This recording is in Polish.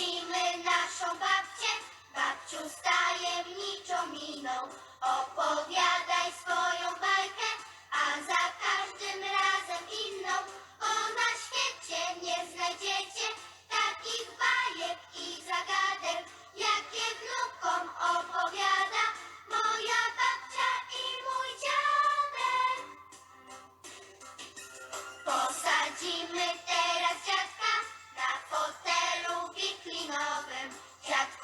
Podnosimy naszą Jack